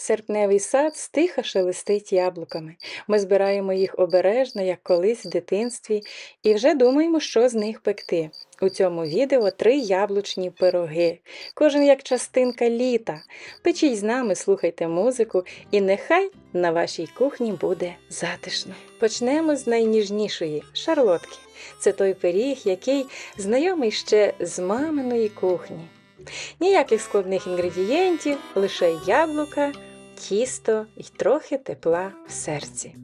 Серпневий сад стиха шелестить яблуками. Ми збираємо їх обережно, як колись в дитинстві, і вже думаємо, що з них пекти. У цьому відео три яблучні пироги, кожен як частинка літа. Печіть з нами, слухайте музику, і нехай на вашій кухні буде затишно. Почнемо з найніжнішої шарлотки. Це той пиріг, який знайомий ще з маминої кухні. Ніяких складних інгредієнтів, лише яблука, тісто і трохи тепла в серці.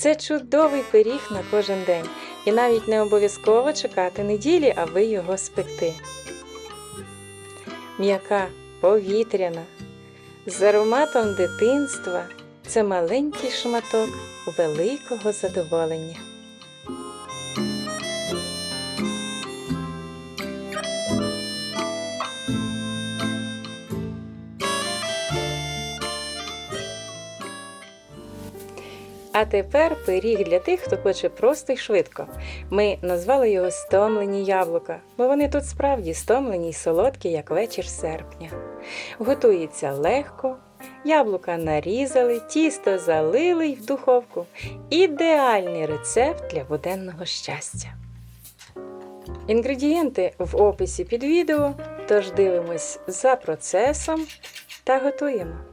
Це чудовий пиріг на кожен день, і навіть не обов'язково чекати неділі, аби його спекти. М'яка, повітряна, з ароматом дитинства це маленький шматок великого задоволення. А тепер пиріг для тих, хто хоче просто й швидко. Ми назвали його стомлені яблука, бо вони тут справді стомлені й солодкі, як вечір серпня. Готується легко, яблука нарізали, тісто залили й в духовку. Ідеальний рецепт для буденного щастя. Інгредієнти в описі під відео, тож дивимось за процесом та готуємо.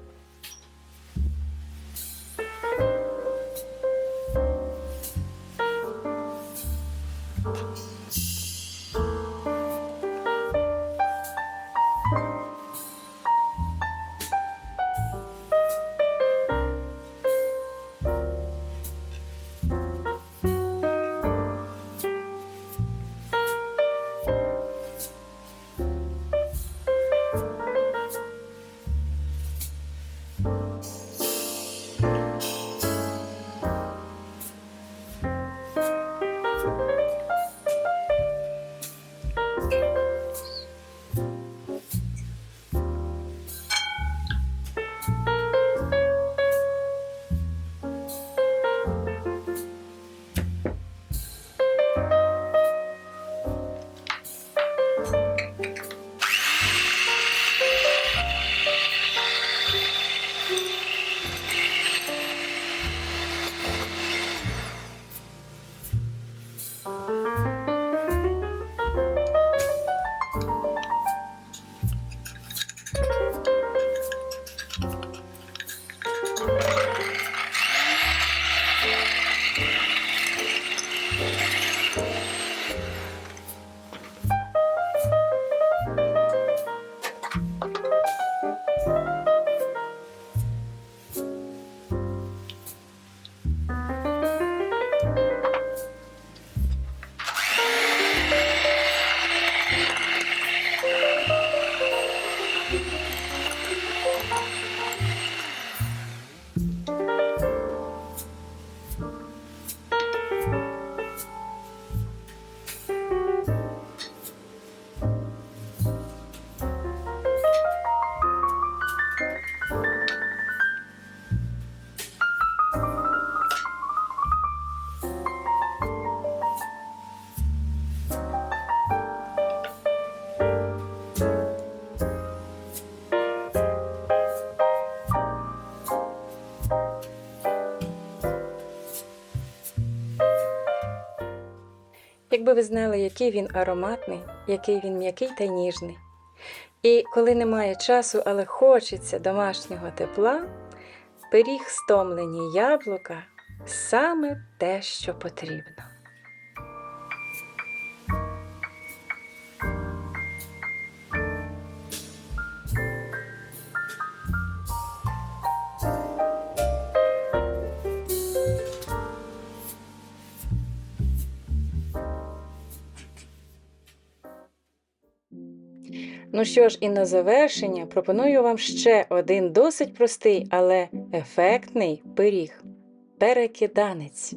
Якби ви знали, який він ароматний, який він м'який та ніжний. І коли немає часу, але хочеться домашнього тепла, пиріг стомлені яблука саме те, що потрібно. Ну що ж, і на завершення пропоную вам ще один досить простий, але ефектний пиріг перекиданець.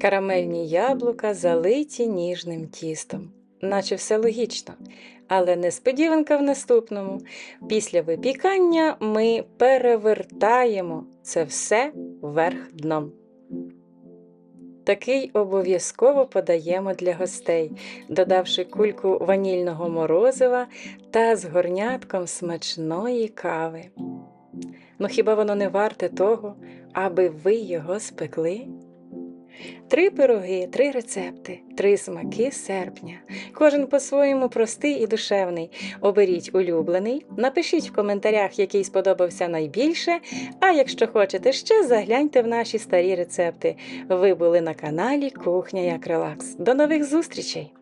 Карамельні яблука залиті ніжним тістом. Наче все логічно. Але несподіванка в наступному. Після випікання ми перевертаємо це все вверх дном. Такий обов'язково подаємо для гостей, додавши кульку ванільного морозива та з горнятком смачної кави. Ну хіба воно не варте того, аби ви його спекли? Три пироги, три рецепти, три смаки серпня. Кожен по-своєму простий і душевний. Оберіть улюблений, напишіть в коментарях, який сподобався найбільше. А якщо хочете ще, загляньте в наші старі рецепти. Ви були на каналі Кухня як Релакс. До нових зустрічей!